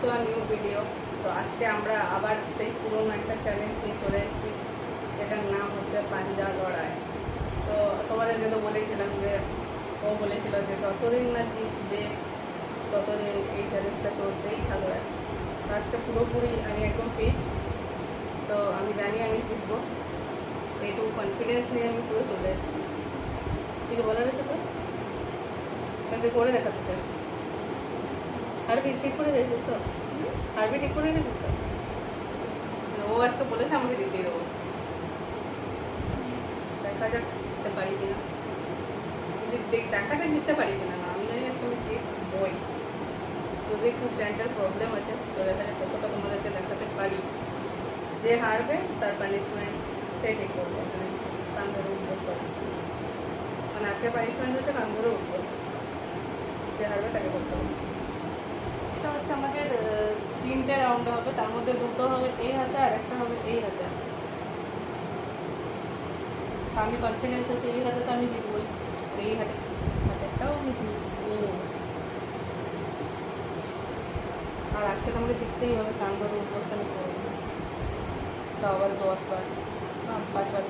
Two আর new video তো আজকে আমরা আবার সেই পুরনো একটা চ্যালেঞ্জ নিয়ে চলে এসেছি, যেটার নাম হচ্ছে পাঞ্জা লড়াই। তো তোমাদেরকে তো বলেছিলাম যে, ও বলেছিল যে যতদিন না জিতবে, ততদিন এই চ্যালেঞ্জটা চলতেই থাকবে। তো আজকে পুরোপুরি আমি একদম ফিট তো আমি জানি আমি জিতবো। এইটুকু কনফিডেন্স নিয়ে আমি পুরো চলে এসেছি। কিছু বলার আছে তো? করে দেখাতে চাই আরবি ঠিক করে দিয়েছিস তো আরবি ঠিক করে দিয়েছিস তো ও আজকে বলেছে আমাকে দিতে দেবো দেখা যাক দিতে পারি কিনা দেখাটা দিতে পারি কিনা না আমি জানি আজকে আমি জিতবই যদি একটু স্ট্যান্ডার্ড প্রবলেম আছে তো যাক কতটা তোমাদেরকে দেখাতে পারি যে হারবে তার পানিশমেন্ট সে ঠিক করবে মানে কান ধরে উঠবোস করে মানে আজকে পানিশমেন্ট হচ্ছে ধরে উঠবোস যে হারবে তাকে করতে হবে এটা হচ্ছে আমাদের তিনটে রাউন্ডে হবে, তার মধ্যে দুটো হবে এই হাতে আর একটা হবে এই হাতে। আমি কনফিডেন্স আছে, এই হাতে তো আমি জিতবই এই হাতে, হাতেরটাও আমি জিতবো। আর আজকে তো আমাকে জিততেই হবে কান ধরে উঠবোসটা আমি করব তা আবার পাঁচবার পাঁচবার।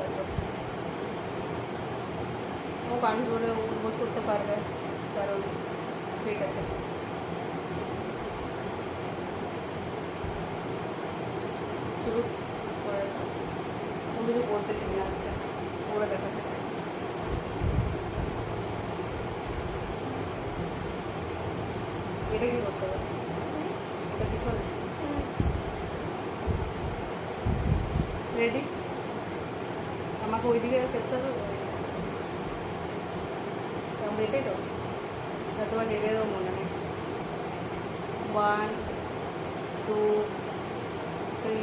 ও কান ধরে উঠবোস করতে পারবে, কারণ ঠিক আছে। শুরু করে। কিছু করতে চাই না আজকে। ওরা দেখাতে এটা কি করতে হবে? এটা পিছনে। রেডি আমাকে ওইদিকে খেলতে হবে? এটাই তো? তোমার নিজেরও মনে নেই ওয়ান টু থ্রি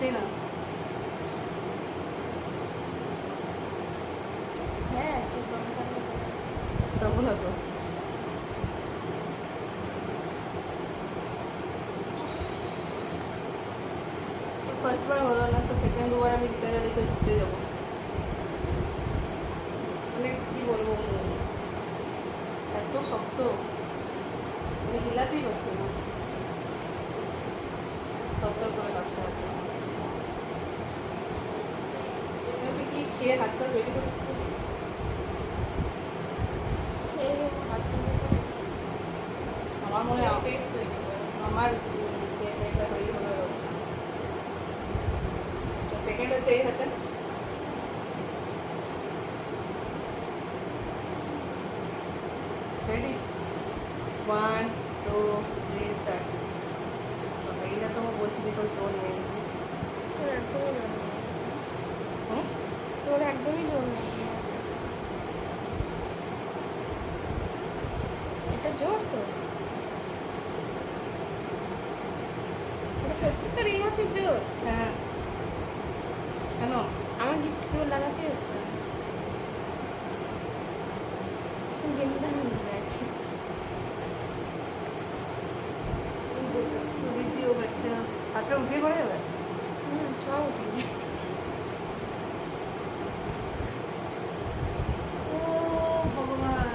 হচ্ছেই না। হ্যাঁ তখন হতো ফার্স্ট বার হলো না তো সেকেন্ড দুবার আমি জিতে গেলে তো জিতে যাব। মানে কি বলব এত শক্ত। মানে হিলাতেই পারছি না। করে কাটছে হাতটা এভাবে কি খেয়ে হাতটা তৈরি করে। আমার মনে হয় আপে তৈরি আমার হয়ে তো সেকেন্ড হচ্ছে এই হাতে। Ready one two three start এইটা তো বলছি যে তোর নেই তোর একদমই জোর নেই হুম তোর একদমই জোর নেই। এটা জোর তো। সত্যি তোর এই হাতে জোর? হ্যাঁ। কেন? আমার কিছু জোর লাগাতে হচ্ছে। গেমটা শুনতে আছে দ্বিতীয় না হাতটা উঠে করে যাবে হুম সব উঠে গেছে। ও ভগবান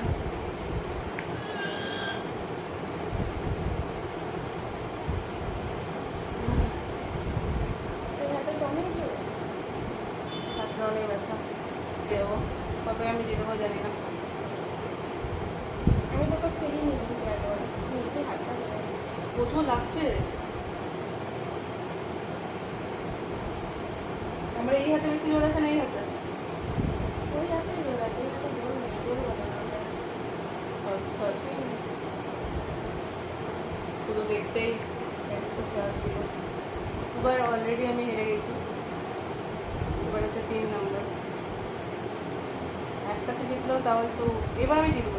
তোর হাতে অনেক জোর হাতটা অনেক ব্যথা দেবো কবে আমি জিতবো জানি না আমি তোকে ফিরিয়ে নিবি একবার নিজে হাতটা ধরে লাগছে? আমার এই হাতে বেশি জোর আছে না এই হাতে? ওই হাতে জোর আছে এই হাতে জোর নেই জোর শুধু দেখতেই একশো চার কিলো দুবার অলরেডি আমি হেরে গেছি। এবার হচ্ছে তিন নাম্বার একটাতে জিতলেও তাও একটু এবার আমি জিতবো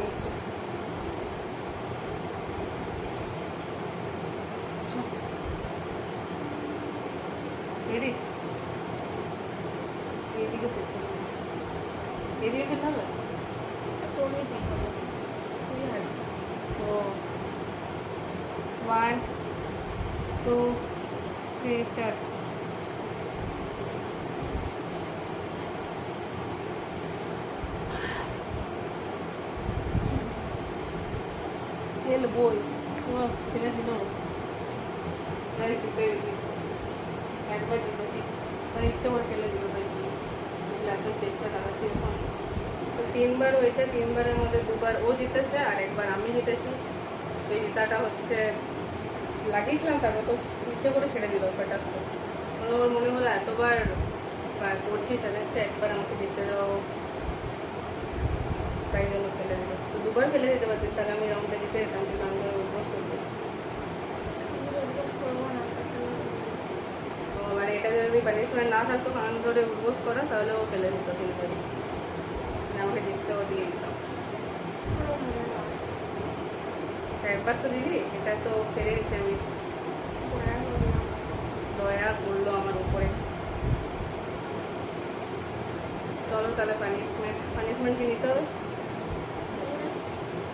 এইদিকে ফেলতে হবে এদিকে ফেলতে হবে তুমি কি করবে তুই হারবি তো ওয়ান টু থ্রি স্টার্ট তেল বই ও ফেলে দিল জিতে গেছি একবার জিতেছি মানে ইচ্ছে করে ফেলে দিল তাই জন্য চেষ্টা লাগাচ্ছি এখন। তো তিনবার হয়েছে, তিনবারের মধ্যে দুবার ও জিতেছে আর একবার আমি জিতেছি। তো এই জেতাটা হচ্ছে, লাগিয়েছিলাম তাকে তো ইচ্ছে করে ছেড়ে দিল ফটাকছে ওর মনে হলো এতবার করছি চ্যালেঞ্জটা একবার আমাকে জিততে দাও তাই জন্য ফেলে দিল। তো দুবার ফেলে দিতে পারতিস তাহলে আমি রাউন্ডটা জিতে যেতাম কিন্তু আমি তো অভ্যাস করতে আমি অভ্যাস করব না তাকে তো মানে এটা যদি পানিশমেন্ট না থাকতো কান ধরে উদ্বোস করা, তাহলে ও ফেলে দিত মানে আমাকে জিততেও দিয়ে দিতাম পুরো মনে না তা একবার তো দিদি এটা তো ফেলে দিয়েছি আমি। দয়া করল আমার উপরে। চলো তাহলে পানিশমেন্ট পানিশমেন্ট কি নিতে হবে।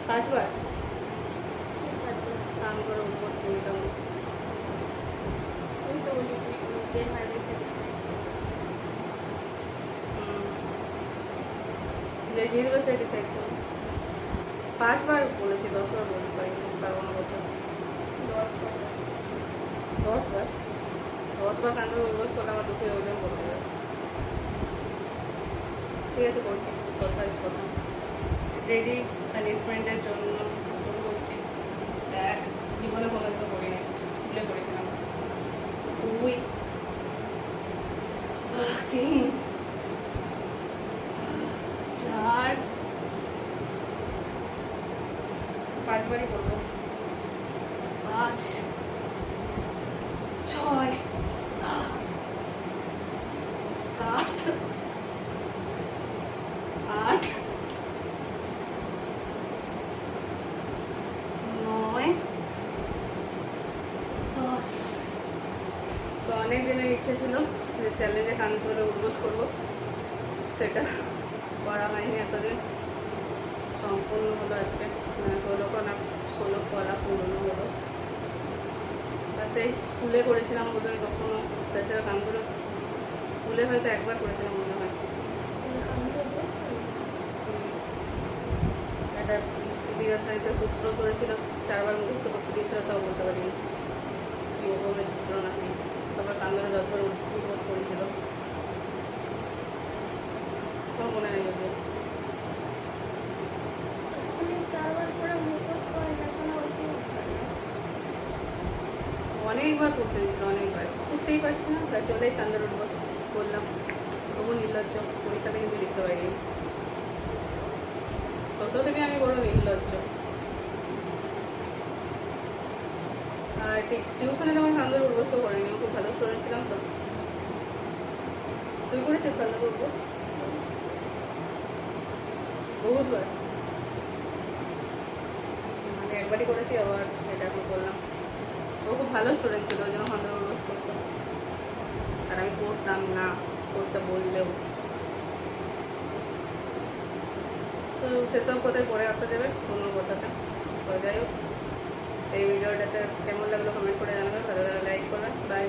পাঁচবার কান করে উদ্বোস নিতাম তুই তো বলি তুই নিজে হারবি সেটা যে জিতবে সে ডিসাইড পাঁচবার বলেছি দশবার বলতে পারি পারব না বলতে দশবার। দশবার? কান করে উদ্বোস করলে আমার দুঃখে ওজন করতে হবে ঠিক আছে করছি কথা কথা। রেডি পানিশমেন্টের জন্য শুরু করছি। এক জীবনে কোনো কিছু করিনি। স্কুলে করেছিলাম। দুই তিন চার পাঁচবারই করব পাঁচ ছয়, সাত, আট, নয়, দশ। তো অনেক দিনের ইচ্ছে ছিল যে চ্যালেঞ্জে কান ধরে উদ্বোস করব। সেটা করা হয়নি এতদিন। সম্পূর্ণ হলো আজকে মানে ষোলো কলা ষোলো কলা পূর্ণ হলো। তা সেই স্কুলে করেছিলাম বোধহয় তখনও তাছাড়া ধরে স্কুলে হয়তো একবার করেছিলাম মনে হয়। একটা ইতিহাস সায়েন্সের সূত্র করেছিলাম চারবার মুখস্থ করতে দিয়েছিল, তাও বলতে পারিনি। কি ওভাবে সূত্র না কি তারপর কান ধরে দশবার উদ্বোস করেছিল। মনে নেই ওদের তখনই চারবার করে মুখস্থ হয় এখন ওইটি অনেকবার করতে দিয়েছিল অনেকবার। করতেই পারছি না তাই চলেই কান্দার উঠবো করলাম তবু নির্লজ্জ পরীক্ষাতে কিন্তু লিখতে পারিনি। ছোটো থেকে আমি বড় নির্লজ্জ। আর টিউশনে তেমন কান্দার উঠবস্ত করিনি। খুব ভালো স্টুডেন্ট ছিলাম তো। তুই করেছিস কান্দার উঠবস বহুতবার। মানে একবারই করেছি, আবার এটা করলাম ও খুব ভালো স্টুডেন্ট ছিল, ওই জন্য খন্ডরোজ করতো। আর আমি পড়তাম না, পড়তে বললেও। তো সেসব কোথায় পড়ে আসা যাবে অন্য কথাটা তো যাই হোক, এই ভিডিওটাতে কেমন লাগল কমেন্ট করে জানাবেন ভালো লাগলে লাইক করবেন বাই